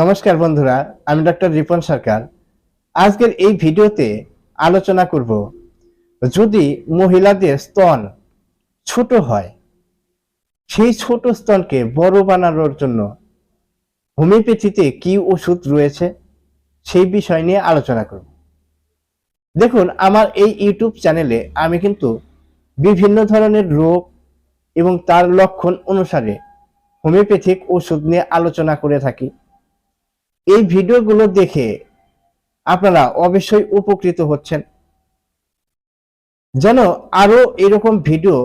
নমস্কার বন্ধুরা, আমি ডক্টর রিপন সরকার। আজকের এই ভিডিওতে আলোচনা করব, যদি মহিলাদের স্তন ছোট হয়, সেই ছোট স্তনকে বড় বানানোর জন্য হোমিওপ্যাথিতে কি ওষুধ রয়েছে, সেই বিষয় নিয়ে আলোচনা করব। দেখুন, আমার এই ইউটিউব চ্যানেলে আমি কিন্তু বিভিন্ন ধরনের রোগ এবং তার লক্ষণ অনুসারে হোমিওপ্যাথিক ওষুধ নিয়ে আলোচনা করে থাকি। এই ভিডিওগুলো দেখে আপনারা অবশ্যই উপকৃত হচ্ছেন। যেন আরও এরকম ভিডিও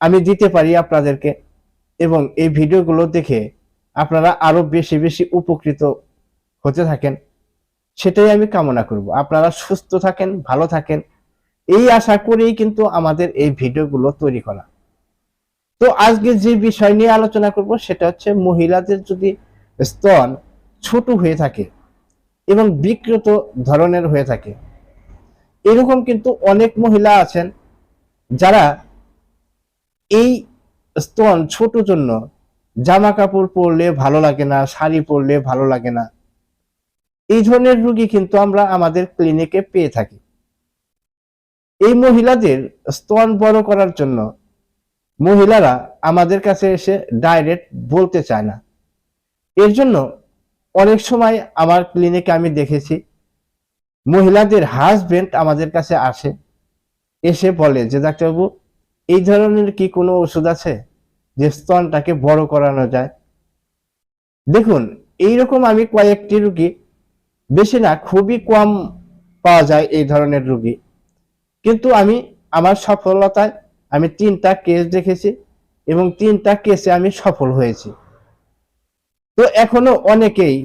আমি দিতে পারি আপনাদেরকে এবং এই ভিডিওগুলো দেখে আপনারা আরও বেশি বেশি উপকৃত হতে থাকেন, সেটাই আমি কামনা করব। আপনারা সুস্থ থাকেন, ভালো থাকেন, এই আশা করেই কিন্তু আমাদের এই ভিডিওগুলো তৈরি করা। তো আজকে যে বিষয় নিয়ে আলোচনা করব সেটা হচ্ছে মহিলাদের যদি স্তন ছোট হয়ে থাকে এবং বিকৃত ধরনের হয়ে থাকে। এরকম কিন্তু অনেক মহিলা আছেন যারা এই স্তন ছোট জন্য জামা কাপড় পরলে ভালো লাগে না, শাড়ি পরলে ভালো লাগে না। এই ধরনের রুগী কিন্তু আমরা আমাদের ক্লিনিকে পেয়ে থাকি। এই মহিলাদের স্তন বড় করার জন্য মহিলারা আমাদের কাছে এসে ডাইরেক্ট বলতে চায় না। এর জন্য অনেক সময় আমার ক্লিনিকে আমি দেখেছি, মহিলাদের হাজবেন্ড আমাদের কাছে আসে, এসে বলে যে ডাক্তারবাবু এই ধরনের কি কোনো ওষুধ আছে যে স্তনটাকে বড় করানো যায়? দেখুন, এইরকম আমি কয়েকটি রুগী, বেশি না, খুবই কম পাওয়া যায় এই ধরনের রুগী। কিন্তু আমি, আমার সফলতায় আমি তিনটা কেস দেখেছি এবং তিনটা কেসে আমি সফল হয়েছি। তো এখনও অনেকেই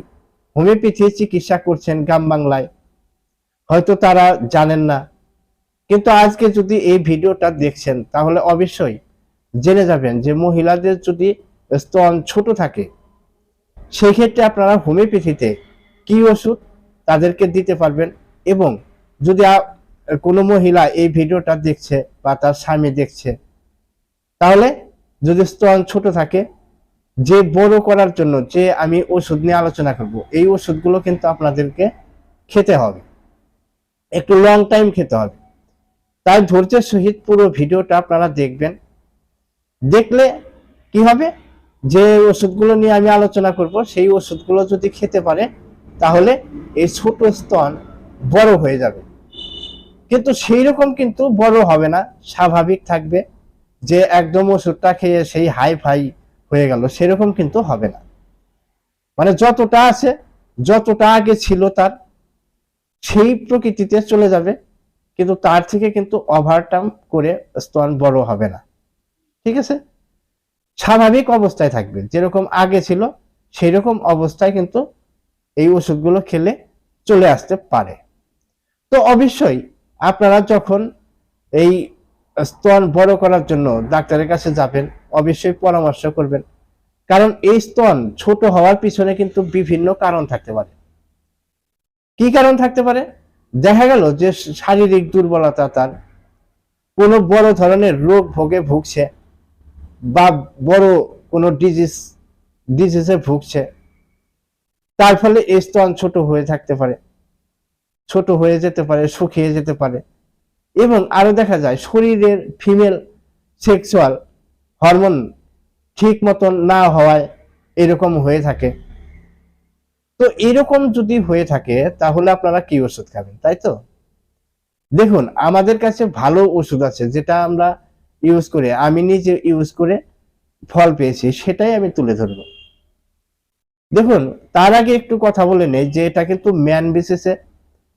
হোমিওপ্যাথি চিকিৎসা করছেন গ্রাম বাংলায়। হয়তো তারা জানেন না। কিন্তু আজকে যদি এই ভিডিওটা দেখছেন, তাহলে অবশ্যই জেনে যাবেন যে মহিলাদের যদি স্তন ছোট থাকে সেই ক্ষেত্রে আপনারা হোমিওপ্যাথিতে কি ওষুধ তাদেরকে দিতে পারবেন এবং যদি কোনো মহিলা এই ভিডিওটা দেখছে বা তার স্বামী দেখছে, তাহলে যদি স্তন ছোট থাকে যে বড় করার জন্য যে আমি ওষুধ নিয়ে আলোচনা করব, এই ওষুধগুলো কিন্তু আপনাদেরকে খেতে হবে। একটু লং টাইম খেতে হবে। তাই ধৈর্যের সহিত পুরো ভিডিওটা আপনারা দেখবেন। দেখলে কি হবে? যে ওষুধগুলো নিয়ে আমি আলোচনা করব, সেই ওষুধগুলো যদি খেতে পারে, তাহলে এই ছোট স্তন বড় হয়ে যাবে। কিন্তু সেই রকম কিন্তু বড় হবে না। স্বাভাবিক থাকবে যে একদম ওষুধটা খেয়ে সেই হাই ফাই হয়ে গেল, সেরকম কিন্তু হবে না। মানে যতটা আছে, যতটা আগে ছিল তার, সেই প্রকৃতিতে চলে যাবে, কিন্তু তার থেকে কিন্তু ওভারটার্ম করে স্তন বড় হবে না। ঠিক আছে? স্বাভাবিক অবস্থায় থাকবে, যেরকম আগে ছিল সেই রকম অবস্থায় কিন্তু এই ওষুধগুলো খেলে চলে আসতে পারে। তো অবশ্যই আপনারা যখন এই স্তন বড় করার জন্য ডাক্তারের কাছে যাবেন অবশ্যই পরামর্শ করবেন। কারণ এই স্তন ছোট হওয়ার পিছনে কিন্তু বিভিন্ন কারণ থাকতে পারে। কি কারণ থাকতে পারে? দেখা গেল যে শারীরিক দুর্বলতা তার, কোনো বড় ধরনের রোগ ভোগে ভুগছে বা বড় কোনো ডিজিজ ডিজিজে ভুগছে। তার ফলে এই স্তন ছোট হয়ে থাকতে পারে, ছোট হয়ে যেতে পারে, শুকিয়ে যেতে পারে। এবং আরও দেখা যায়, শরীরের ফিমেল সেক্সুয়াল হরমোন ঠিক মতন না হওয়ায় এরকম হয়ে থাকে। তো এরকম যদি হয়ে থাকে, তাহলে আপনারা কি ওষুধ খাবেন, তাই তো? দেখুন, আমাদের কাছে ভালো ওষুধ আছে, যেটা আমরা ইউজ করে, আমি নিজে ইউজ করে ফল পেয়েছি, সেটাই আমি তুলে ধরবো। দেখুন, তার আগে একটু কথা বলে নেই যে, এটা কিন্তু ম্যান বিশেষে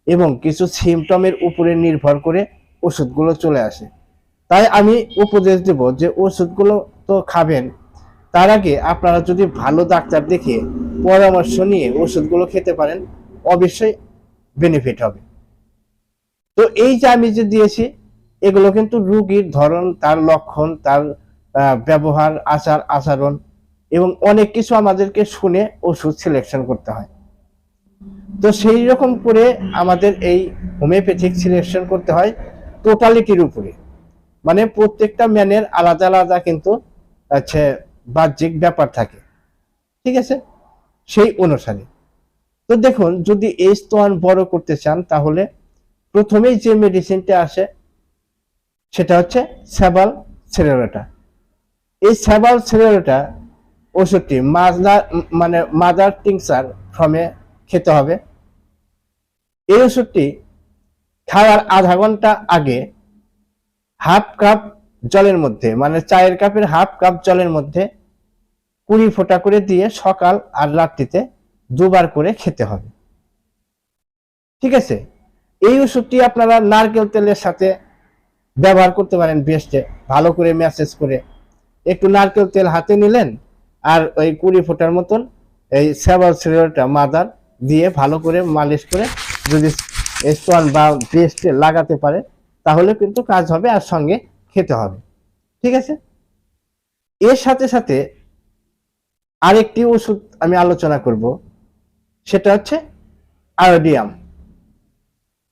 এবং কিছু সিমটমের উপরে নির্ভর করে ওষুধগুলো চলে আসে। তাই আমি উপদেশ দেব যে ওষুধগুলো তো খাবেন। তার আগে আপনারা যদি ভালো ডাক্তার দেখে পরামর্শ নিয়ে ওষুধগুলো খেতে পারেন, অবশ্যই বেনিফিট হবে। তো এই যে আমি যে দিয়েছি, এগুলো কিন্তু রুগীর ধরন, তার লক্ষণ, তার ব্যবহার, আচার, আচরণ এবং অনেক কিছু আমাদেরকে শুনে ওষুধ সিলেকশন করতে হয়। তো সেই রকম করে আমাদের এই হোমিওপ্যাথিক সিলেকশন করতে হয় টোটালিটির উপরে। মানে প্রত্যেকটা ম্যানের আলাদা আলাদা কিন্তু হচ্ছে বাহ্যিক ব্যাপার থাকে। ঠিক আছে? সেই অনুসারে। তো দেখুন, যদি এই স্তন বড় করতে চান, তাহলে প্রথমেই যে মেডিসিনটা আসে, সেটা হচ্ছে স্যাবাল সেরেরোটা এই স্যাবাল সেরেরোটা ওষুধটি মাদার মানে মাদার টিংসার ফর্মে খেতে হবে। এই ওষুধটি খাওয়ার আধা ঘণ্টা আগে হাফ কাপ জলের মধ্যে মানে চায়ের কাপের হাফ কাপ জলের মধ্যে কুড়ি ফোঁটা করে দিয়ে সকাল আর রাত্রিতে দুবার করে খেতে হবে। ঠিক আছে? এই ওষুধটি আপনারা নারকেল তেলের সাথে ব্যবহার করতে পারেন বেস্টে ভালো করে ম্যাসেজ করে। একটু নারকেল তেল হাতে নিলেন আর ওই কুড়ি ফোঁটার মতন এই সেভাল সিরিয়ালটা মাদার দিয়ে ভালো করে মালিশ করে যদি স্টোন বা বেস্টে লাগাতে পারে তাহলে কিন্তু কাজ হবে আর সঙ্গে খেতে হবে। ঠিক আছে? এর সাথে সাথে আরেকটি ওষুধ আমি আলোচনা করব, সেটা হচ্ছে আয়োডিয়াম।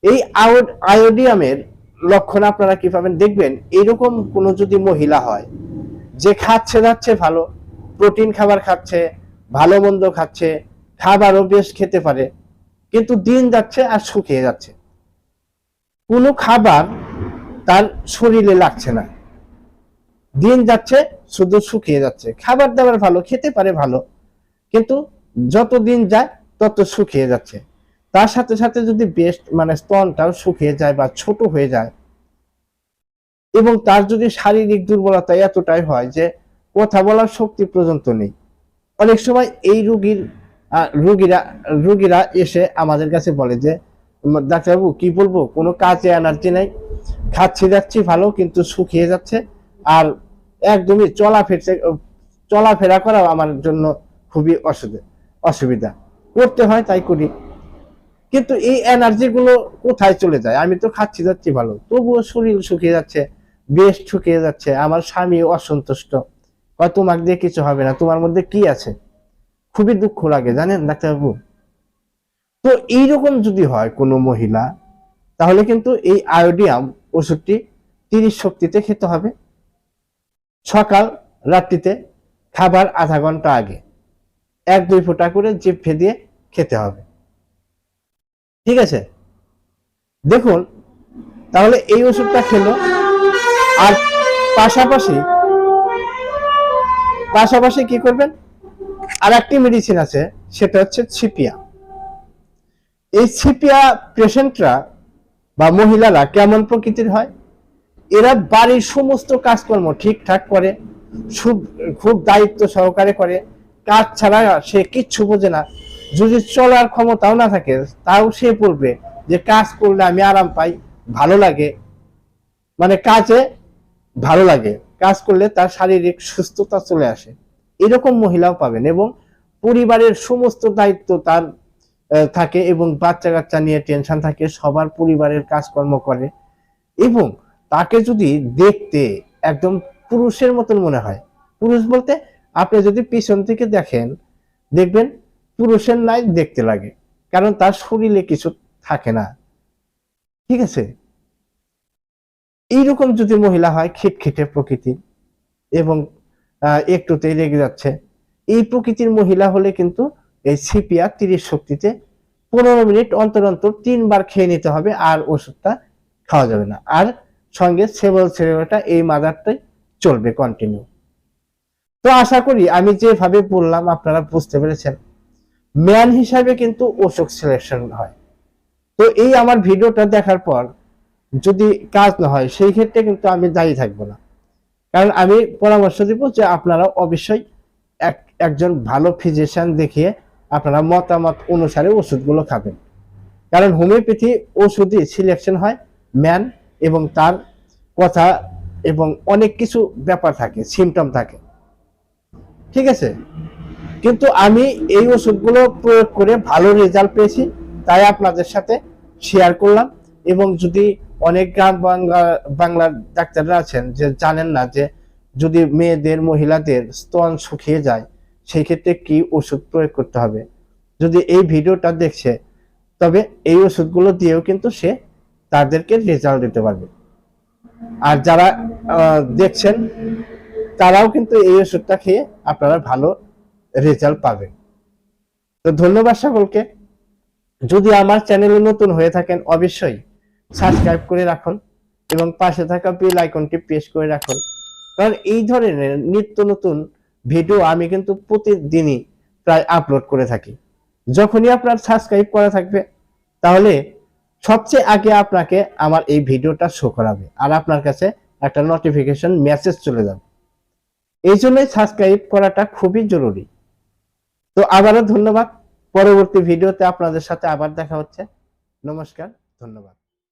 এই আয়োড- আয়োডিয়ামের লক্ষণ আপনারা কি পাবেন? দেখবেন এরকম কোনো যদি মহিলা হয়, যে খাচ্ছে যাচ্ছে ভালো, প্রোটিন খাবার খাচ্ছে, ভালো মন্দ খাচ্ছে, খাবারও বেশ খেতে পারে, কিন্তু দিন যাচ্ছে আর শুকিয়ে যাচ্ছে। কোনো খাবার তার শরীরে লাগছে না। দিন যাচ্ছে শুধু শুকিয়ে যাচ্ছে। খাবার দাবার ভালো খেতে পারে ভালো কিন্তু যত দিন যায় তত শুকিয়ে যাচ্ছে। তার সাথে সাথে যদি বেস্ট মানে স্তনটাও শুকিয়ে যায় বা ছোট হয়ে যায় এবং তার যদি শারীরিক দুর্বলতা এতটাই হয় যে কথা বলার শক্তি পর্যন্ত নেই অনেক সময় এই রুগীর রুগীরা রুগীরা এসে আমাদের কাছে বলে যে "উম, ডাক্তারবাবু, কি বলব? কোনো কাজে এনার্জি নেই। খাচ্ছি, যাচ্ছি, ভালো, কিন্তু শুকিয়ে যাচ্ছে। আর একদমই চলাফেরতে, চলাফেরা করাও আমার জন্য খুবই অসুবিধা। করতে হয়, তাই করি। কিন্তু এই এনার্জি গুলো কোথায় চলে যায়? আমি তো খাচ্ছি, যাচ্ছি, ভালো। তবুও শরীর শুকিয়ে যাচ্ছে, বেশ শুকিয়ে যাচ্ছে। আমার স্বামী অসন্তুষ্ট। হয় তোমার দিয়ে কিছু হবে না। তোমার মধ্যে কি আছে? খুবই দুঃখ লাগে, জানেন, ডাক্তারবাবু? তো এইরকম যদি হয় কোনো মহিলা, তাহলে কিন্তু এই আয়োডিয়াম ওষুধটি তিরিশ শক্তিতে খেতে হবে। সকাল, রাত্রিতে, খাবার আধা ঘণ্টা আগে। এক, দুই ফোঁটা করে জিভে দিয়ে খেতে হবে। ঠিক আছে? দেখুন, তাহলে এই ওষুধটা খেলো। আর পাশাপাশি পাশাপাশি কি করবেন? আর একটি মেডিসিন আছে, সেটা হচ্ছে ছিপিয়া এই ছিপিয়া পেশেন্টরা বা মহিলারা কেমন প্রকৃতির হয়? এরা বাড়ির সমস্ত কাজকর্ম ঠিকঠাক করে, খুব খুব দায়িত্ব সহকারে করে। কাজ ছাড়া সে কিচ্ছু বোঝে না। যদি চলার ক্ষমতাও না থাকে, তাও সে বলবে যে, কাজ করলে আমি আরাম পাই, ভালো লাগে। মানে কাজে ভালো লাগে। কাজ করলে তার শারীরিক সুস্থতা চলে আসে। এরকম মহিলাও পাবেন এবং পরিবারের সমস্ত দায়িত্ব তার থাকে এবং বাচ্চা কাচ্চা নিয়ে টেনশন থাকে, সবার পরিবারের কাজকর্ম করে এবং তাকে যদি দেখতে একদম পুরুষের মতন মনে হয়, পুরুষ বলতে আপনি যদি পিছন থেকে দেখেন, দেখবেন পুরুষের নাই দেখতে লাগে, কারণ তার শরীরে কিছু থাকে না। ঠিক আছে? এইরকম যদি মহিলা হয়, খিটখিটে প্রকৃতি এবং একটুতেই রেগে যাচ্ছে। এই প্রকৃতির মহিলা হলে কিন্তু এই সিপিয়া তিরিশ শক্তিতে পনেরো মিনিট অন্তর অন্তর তিনবার খেয়ে নিতে হবে আর ওষুধটা খাওয়া যাবে না। আর সঙ্গে সেবল সেরেবাটা এই মাদারটাই চলবে কন্টিনিউ তো আশা করি আমি যেভাবে বললাম আপনারা বুঝতে পেরেছেন। ম্যান হিসাবে কিন্তু ওষুধ সিলেকশন হয়। তো এই আমার ভিডিওটা দেখার পর যদি কাজ না হয় সেই ক্ষেত্রে কিন্তু আমি দায়ী থাকব না। কারণ আমি পরামর্শ দিব যে আপনারা অবশ্যই এক, একজন ভালো ফিজিশিয়ান দেখিয়ে আপনারা মতামত অনুসারে ওষুধগুলো খাবেন। কারণ হোমিওপ্যাথি ওষুধই সিলেকশন হয় ম্যান এবং তার কথা এবং অনেক কিছু ব্যাপার থাকে সিমটম থাকে। ঠিক আছে? কিন্তু আমি এই ওষুধগুলো প্রয়োগ করে ভালো রেজাল্ট পেয়েছি, তাই আপনাদের সাথে শেয়ার করলাম এবং যদি অনেক গ্রাম বাংলা, বাংলার ডাক্তাররা আছেন যে জানেন না যে যদি মেয়েদের, মহিলাদের স্তন শুকিয়ে যায় সেই ক্ষেত্রে কি ওষুধ প্রয়োগ করতে হবে? যদি এই ভিডিওটা দেখছে, তবে এই ওষুধগুলো দিয়েও কিন্তু সে তাদেরকে রেজাল্ট দিতে পারবে। আর যারা দেখছেন, তারাও কিন্তু এই ওষুধটা খেয়ে আপনারা ভালো রেজাল্ট পাবেন। তো ধন্যবাদ সকলকে। যদি আমার চ্যানেলে নতুন হয়ে থাকেন, অবশ্যই সাবস্ক্রাইব করে রাখুন এবং পাশে থাকা বেল আইকনটি প্রেস করে রাখুন। কারণ এই ধরনের নিত্য নতুন ভিডিও আমি কিন্তু প্রতিদিনই প্রায় আপলোড করে থাকি। যখনই আপনার সাবস্ক্রাইব করা থাকবে, তাহলে সবচেয়ে আগে আপনাকে আমার এই ভিডিওটা শো করাবে আর আপনার কাছে একটা নোটিফিকেশন মেসেজ চলে যাবে। এই জন্যই সাবস্ক্রাইব করাটা খুবই জরুরি। তো আবারও ধন্যবাদ। পরবর্তী ভিডিওতে আপনাদের সাথে আবার দেখা হচ্ছে। নমস্কার, ধন্যবাদ।